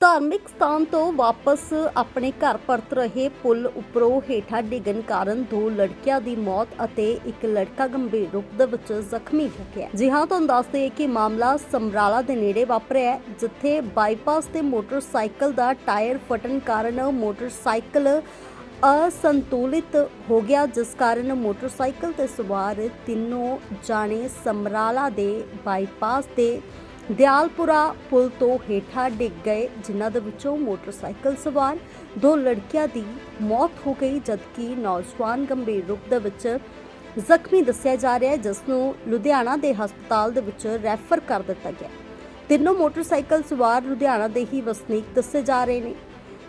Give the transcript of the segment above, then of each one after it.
ਧਾਰਮਿਕ ਸਥਾਨ ਤੋਂ ਵਾਪਸ ਆਪਣੇ ਘਰ ਪਰਤ ਰਹੇ ਪੁਲ ਉੱਪਰੋਂ ਹੇਠਾਂ ਡਿੱਗਣ ਕਾਰਨ ਦੋ ਲੜਕੀਆਂ ਦੀ ਮੌਤ ਅਤੇ ਇੱਕ ਲੜਕਾ ਗੰਭੀਰ ਰੂਪ ਦੇ ਵਿੱਚ ਜ਼ਖਮੀ ਹੋ ਗਿਆ। ਜੀ ਹਾਂ ਤੁਹਾਨੂੰ ਦੱਸ ਦਈਏ ਕਿ ਮਾਮਲਾ ਸਮਰਾਲਾ ਦੇ ਨੇੜੇ ਵਾਪਰਿਆ ਹੈ, ਜਿੱਥੇ ਬਾਈਪਾਸ ਤੇ ਮੋਟਰਸਾਈਕਲ ਦਾ ਟਾਇਰ ਫਟਣ ਕਾਰਨ ਮੋਟਰਸਾਈਕਲ ਅਸੰਤੁਲਿਤ ਹੋ ਗਿਆ ਜਿਸ ਕਾਰਨ ਮੋਟਰਸਾਈਕਲ ਤੇ ਸਵਾਰ ਤਿੰਨੋਂ ਜਾਣੇ ਸਮਰਾਲਾ ਦੇ ਬਾਈਪਾਸ ਤੇ ਦਿਆਲਪੁਰਾ ਪੁਲ ਤੋਂ ਹੇਠਾਂ ਡਿੱਗ ਗਏ, ਜਿਨ੍ਹਾਂ ਦੇ ਵਿੱਚੋਂ ਮੋਟਰਸਾਈਕਲ ਸਵਾਰ ਦੋ ਲੜਕੀਆਂ ਦੀ ਮੌਤ ਹੋ ਗਈ, ਜਦਕਿ ਨੌਜਵਾਨ ਗੰਭੀਰ ਰੂਪ ਦੇ ਵਿੱਚ ਜ਼ਖਮੀ ਦੱਸਿਆ ਜਾ ਰਿਹਾ ਹੈ, ਜਿਸ ਨੂੰ ਲੁਧਿਆਣਾ ਦੇ ਹਸਪਤਾਲ ਦੇ ਵਿੱਚ ਰੈਫਰ ਕਰ ਦਿੱਤਾ ਗਿਆ ਤਿੰਨੋਂ ਮੋਟਰਸਾਈਕਲ ਸਵਾਰ ਲੁਧਿਆਣਾ ਦੇ ਹੀ ਵਸਨੀਕ ਦੱਸੇ ਜਾ ਰਹੇ ਨੇ।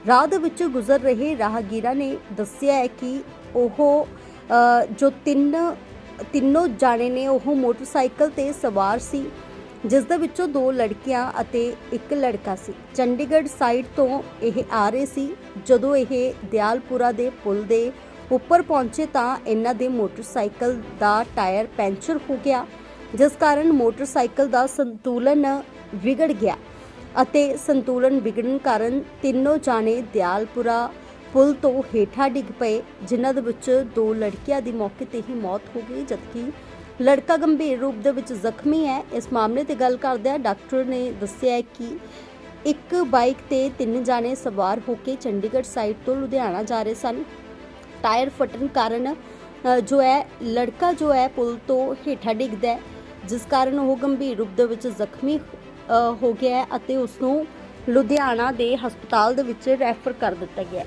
ਰਾਹ ਦੇ ਵਿੱਚ ਗੁਜ਼ਰ ਰਹੇ ਰਾਹਗੀਰਾਂ ਨੇ ਦੱਸਿਆ ਹੈ ਕਿ ਉਹ ਜੋ ਤਿੰਨ, ਤਿੰਨੋਂ ਜਾਣੇ ਨੇ, ਉਹ ਮੋਟਰਸਾਈਕਲ ਤੇ ਸਵਾਰ ਸੀ। ਜਿਸ ਦੇ ਵਿੱਚੋਂ ਦੋ ਲੜਕੀਆਂ ਅਤੇ ਇੱਕ ਲੜਕਾ ਸੀ। ਚੰਡੀਗੜ੍ਹ ਸਾਈਡ ਤੋਂ ਇਹ ਆ ਰਹੇ ਸੀ। ਜਦੋਂ ਇਹ ਦਿਆਲਪੁਰਾ ਦੇ ਪੁਲ ਦੇ ਉੱਪਰ ਪਹੁੰਚੇ ਤਾਂ ਇਹਨਾਂ ਦੇ ਮੋਟਰਸਾਈਕਲ ਦਾ ਟਾਇਰ ਪੈਂਚਰ ਹੋ ਗਿਆ, ਜਿਸ ਕਾਰਨ ਮੋਟਰਸਾਈਕਲ ਦਾ ਸੰਤੁਲਨ ਵਿਗੜ ਗਿਆ ਅਤੇ ਸੰਤੁਲਨ ਵਿਗੜਨ ਕਾਰਨ ਤਿੰਨੋਂ ਜਾਣੇ ਦਿਆਲਪੁਰਾ ਪੁਲ ਤੋਂ ਹੇਠਾਂ ਡਿੱਗ ਪਏ, ਜਿਨ੍ਹਾਂ ਦੇ ਵਿੱਚ ਦੋ ਲੜਕੀਆਂ ਦੀ ਮੌਕੇ ਤੇ ਹੀ ਮੌਤ ਹੋ ਗਈ, ਜਦਕਿ ਲੜਕਾ ਗੰਭੀਰ ਰੂਪ ਦੇ ਵਿੱਚ ਜ਼ਖਮੀ ਹੈ। ਇਸ ਮਾਮਲੇ ਤੇ ਗੱਲ ਕਰਦਿਆਂ ਡਾਕਟਰ ਨੇ ਦੱਸਿਆ ਕਿ ਇੱਕ ਬਾਈਕ ਤੇ ਤਿੰਨ ਜਾਣੇ ਸਵਾਰ ਹੋ ਕੇ ਚੰਡੀਗੜ੍ਹ ਸਾਈਡ ਤੋਂ ਲੁਧਿਆਣਾ ਜਾ ਰਹੇ ਸਨ। ਟਾਇਰ ਫਟਣ ਕਾਰਨ ਜੋ ਹੈ, ਲੜਕਾ ਜੋ ਹੈ, ਪੁਲ ਤੋਂ ਹੇਠਾਂ ਡਿੱਗਦਾ ਹੈ, ਜਿਸ ਕਾਰਨ ਉਹ ਗੰਭੀਰ ਰੂਪ ਦੇ ਵਿੱਚ ਜ਼ਖਮੀ ਹੋ ਗਿਆ ਅਤੇ ਉਸ ਨੂੰ ਲੁਧਿਆਣਾ ਦੇ ਹਸਪਤਾਲ ਦੇ ਵਿੱਚ ਰੈਫਰ ਕਰ ਦਿੱਤਾ ਗਿਆ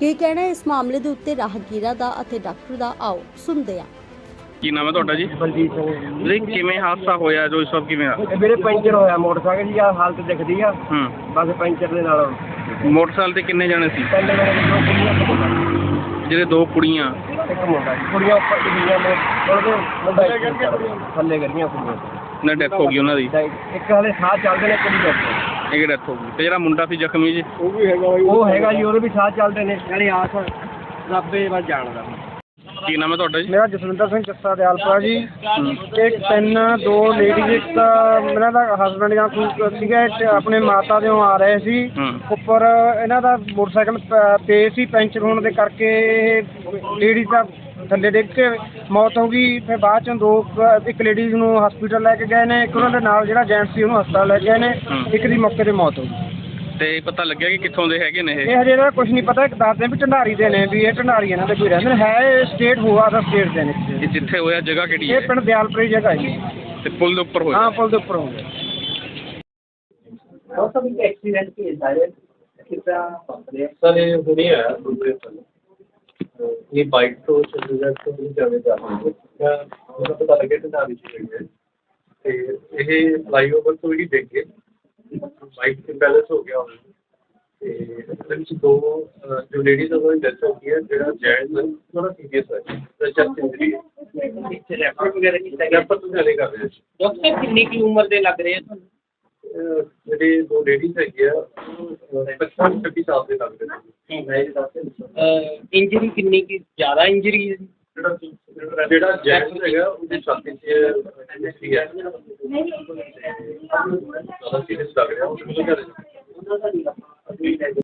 ਕੀ ਕਹਿਣਾ ਇਸ ਮਾਮਲੇ ਦੇ ਉੱਤੇ ਰਾਹਗੀਰਾਂ ਦਾ ਅਤੇ ਡਾਕਟਰ ਦਾ ਆਓ, ਸੁਣਦੇ ਹਾਂ। ਕੀ ਨਾਮ ਹੈ ਤੁਹਾਡਾ ਜੀ? ਬਲਜੀਤ ਸਿੰਘ ਜੀ। ਕਿਵੇਂ ਹਾਦਸਾ ਹੋਇਆ? ਜੋ ਇਸ ਵਕਤ ਕਿਵੇਂ ਆ? ਇਹ ਵੀਰੇ ਪੈਂਚਰ ਹੋਇਆ ਮੋਟਰਸਾਈਕਲ ਦੀ ਆ ਹਾਲਤ ਦਿਖਦੀ ਆ। ਹੂੰ। ਬਸ ਪੈਂਚਰ ਦੇ ਨਾਲ। ਮੋਟਰਸਾਈਕਲ ਤੇ ਕਿੰਨੇ ਜਣੇ ਸੀ? ਪਹਿਲੇ ਮੇਰੇ ਦੋ ਕੁੜੀਆਂ ਇੱਕ ਮੁੰਡਾ। ਜਿਹੜੇ ਦੋ ਕੁੜੀਆਂ। ਇੱਕ ਮੁੰਡਾ ਸੀ। ਕੁੜੀਆਂ ਉੱਪਰ ਡਿੱਗੀਆਂ ਨੇ ਉਹਦੇ ਮੁੰਡਾ ਇੱਕ ਥੱਲੇ ਗਰੀਆਂ ਕੁੜੀਆਂ ਨਾਲ ਡੈਥ ਹੋ ਗਈ ਉਹਨਾਂ ਦੀ? ਤਾਂ ਇੱਕ ਹਲੇ ਸਾਹ ਚੱਲਦੇ ਨੇ ਕੁੜੀ ਦੇ ਇੱਕ ਡੈਥ ਹੋ ਗਈ। ਤੇ ਜਿਹੜਾ ਮੁੰਡਾ ਸੀ ਜ਼ਖਮੀ ਜੀ? ਉਹ ਵੀ ਹੈਗਾ ਉਹ ਹੈਗਾ ਜੀ ਉਹਦੇ ਵੀ ਸਾਹ ਚੱਲਦੇ ਨੇ। ਨਾਲੇ ਆਸ ਰੱਬੇ ਵੱਲ ਜਾਣਦਾ। ਕੀ ਨਾਮ ਹੈ ਤੁਹਾਡਾ ਜੀ? ਮੇਰਾ ਜਸਵਿੰਦਰ ਸਿੰਘ ਚੱਸਾ ਦਿਆਲਪੁਰਾ ਜੀ। ਇੱਕ ਤਿੰਨ ਦੋ ਲੇਡੀਜ਼ ਇੱਕ ਤਾਂ ਇਹਨਾਂ ਦਾ ਹਸਬੰਡ ਜਾਂ ਕੋਈ ਸੀਗਾ ਇੱਕ ਆਪਣੇ ਮਾਤਾ ਦੇ ਆ ਰਹੇ ਸੀ। ਉੱਪਰ ਇਹਨਾਂ ਦਾ ਮੋਟਰਸਾਈਕਲ ਪ- ਪੇ ਸੀ ਪੈਂਚਰ ਹੋਣ ਦੇ ਕਰਕੇ ਲੇਡੀਜ਼ ਦਾ ਥੱਲੇ ਡਿੱਗ ਕੇ ਮੌਤ ਹੋ ਗਈ। ਫਿਰ ਬਾਅਦ ਚੋਂ ਦੋ ਕੁ- ਇੱਕ ਲੇਡੀਜ਼ ਨੂੰ ਹਸਪੀਟਲ ਲੈ ਕੇ ਗਏ ਨੇ ਇੱਕ ਉਹਨਾਂ ਦੇ ਨਾਲ ਜਿਹੜਾ ਜੈਂਟਸ ਸੀ ਉਹਨੂੰ ਹਸਪਤਾਲ ਲੈ ਕੇ ਗਏ ਨੇ। ਇੱਕ ਦੀ ਮੌਕੇ ਤੇ ਮੌਤ ਹੋ ਗਈ। ਤੇ ਪਤਾ ਲੱਗਿਆ ਕਿ ਕਿੱਥੋਂ ਦੇ ਹੈਗੇ ਨੇ ਇਹ? ਇਹ ਹਜੇ ਇਹਦਾ ਕੁਝ ਨਹੀਂ ਪਤਾ ਇੱਕ ਦੱਸਦੇ ਵੀ ਢੰਡਾਰੀ ਦੇ ਨੇ ਵੀ ਇਹ ਢੰਡਾਰੀ ਇਹਨਾਂ ਦੇ ਕੋਈ ਰਹਿੰਦੇ ਨੇ। ਹੈ ਇਹ ਸਟੇਟ ਹੋਆ ਦਾ ਸਟੇਟ ਦੇ ਨੇ। ਕਿ ਜਿੱਥੇ ਹੋਇਆ ਜਗ੍ਹਾ ਕਿਹੜੀ ਇਹ ਹੈ ਪਿੰਡ ਦਿਆਲਪੁਰੀ ਜਗ੍ਹਾ ਹੈ ਜੀ। ਤੇ ਪੁਲ ਦੇ ਉੱਪਰ ਹੋਇਆ? ਹਾਂ ਪੁਲ ਦੇ ਉੱਪਰ ਹੋਊਗਾ ਸਰ ਇੱਕ ਐਕਸੀਡੈਂਟ ਕੇਸ ਆਇਆ? ਕਿਤਾ ਸਰ ਇਹ ਹੁਣੇ ਆਇਆ ਦੂਸਰੇ ਤੋਂ ਇਹ ਬਾਈਕ ਤੋਂ ਚੰਡੀਗੜ੍ਹ ਤੋਂ ਨਹੀਂ ਜਾਵੇ ਜਾ ਰਹੀ ਹੈ ਮੈਨੂੰ ਪਤਾ ਲੱਗਿਆ ਕਿ ਨਾਲੀ ਚ ਗਈ ਹੈ ਤੇ ਇਹ ਫਲਾਈਓਵਰ ਤੋਂ ਹੀ ਦੇਖੇ ਕੇ ਬਾਈਕ ਤੇ ਬੈਲੈਂਸ ਹੋ ਗਿਆ ਹੋਵੇ ਤੇ ਇਹਦੇ ਵਿੱਚ ਦੋ ਅਹ, ਜੋ ਲੇਡੀਜ਼ ਉਹਨਾਂ ਦੀ ਡੈਥ ਹੋ ਗਈ ਹੈ ਜਿਹੜਾ ਜੈਂਟਸ ਹੈ ਥੋੜਾ ਸੀਰੀਅਸ ਹੈ ਤੇ ਚੈਸਟ ਇੰਜਰੀ ਹੈ ਇੱਥੇ ਰੈਫਰ ਵਗੈਰਾ ਕੀਤਾ ਗਿਆ ਰੈਫਰ ਤੋਂ ਜਾਣੇ ਕਰ ਰਹੇ ਸੀ ਡਾਕਟਰ ਸਾਹਿਬ ਕਿੰਨੀ ਕੀ ਉਮਰ ਦੇ ਲੱਗ ਰਹੇ ਆ ਤੁਹਾਨੂੰ ਅਹ, ਜਿਹੜੇ ਦੋ ਲੇਡੀਜ਼ ਹੈਗੇ ਆ ਉਹ 55 26 ਸਾਲ ਦੇ ਲੱਗਦੇ ਨੇ ਇੰਜਰੀ ਕਿੰਨੀ ਕੀ ਜ਼ਿਆਦਾ ਇੰਜਰੀ ਹੈ ਜੀ? ਜਿਹੜਾ ਜਿਹੜਾ ਜੈਕਟ ਹੈਗਾ ਉਹਦੀ ਛਾਤੀ 'ਚ ਇੰਜਰੀ ਹੈ ਜ਼ਿਆਦਾ ਸੀਰੀਅਸ ਲੱਗ ਰਿਹਾ ਉਹ ਕਿਹਦੇ